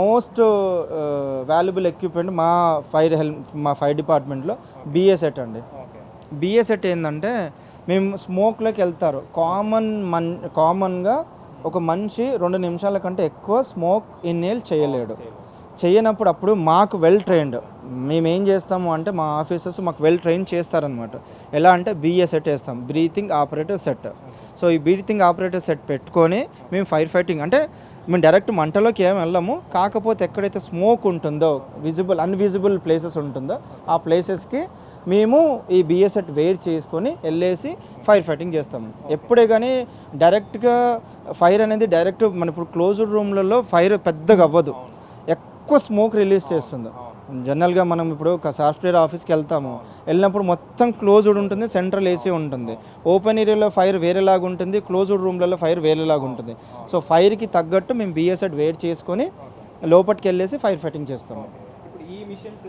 Most valuable equipment మా fire help మా fire డిపార్ట్మెంట్లో బిఏ సెట్ అండి. బిఏ సెట్ ఏంటంటే మేము స్మోక్లోకి వెళ్తారు. కామన్ మన్ కామన్గా ఒక మనిషి రెండు నిమిషాల కంటే ఎక్కువ స్మోక్ ఇన్హేల్ చేయలేడు. చేయనప్పుడు అప్పుడు మాకు వెల్ ట్రైన్డ్. మేము ఏం చేస్తాము అంటే మా ఆఫీసర్స్ మాకు వెల్ ట్రైన్ చేస్తారనమాట ఎలా అంటే బిఏ సెట్ వేస్తాం. Breathing operator set. సో ఈ బ్రీతింగ్ ఆపరేటర్ సెట్ పెట్టుకొని మేము ఫైర్ ఫైటింగ్ అంటే మేము డైరెక్ట్ మంటలోకి ఏం వెళ్ళము. కాకపోతే ఎక్కడైతే స్మోక్ ఉంటుందో విజిబుల్ అన్విజిబుల్ ప్లేసెస్ ఉంటుందో ఆ ప్లేసెస్కి మేము ఈ బిఏ సెట్ వేర్ చేసుకొని వెళ్ళేసి ఫైర్ ఫైటింగ్ చేస్తాము. ఎప్పుడే కానీ డైరెక్ట్గా ఫైర్ అనేది డైరెక్ట్ మన ఇప్పుడు క్లోజ్డ్ రూమ్లలో ఫైర్ పెద్దగా అవ్వదు. ఎక్కువ స్మోక్ రిలీజ్ చేస్తుంది. జనరల్గా మనం ఇప్పుడు ఒక సాఫ్ట్వేర్ ఆఫీస్కి వెళ్తాము. వెళ్ళినప్పుడు మొత్తం క్లోజ్డ్ ఉంటుంది సెంట్రల్ ఏసీ ఉంటుంది. ఓపెన్ ఏరియాలో ఫైర్ వేరేలాగా ఉంటుంది క్లోజ్డ్ రూమ్లలో ఫైర్ వేరేలాగా ఉంటుంది. సో ఫైర్కి తగ్గట్టు మేము సెట్ వేర్ చేసుకొని లోపలికి వెళ్ళేసి ఫైర్ ఫైటింగ్ చేస్తాము. ఈ మిషన్స్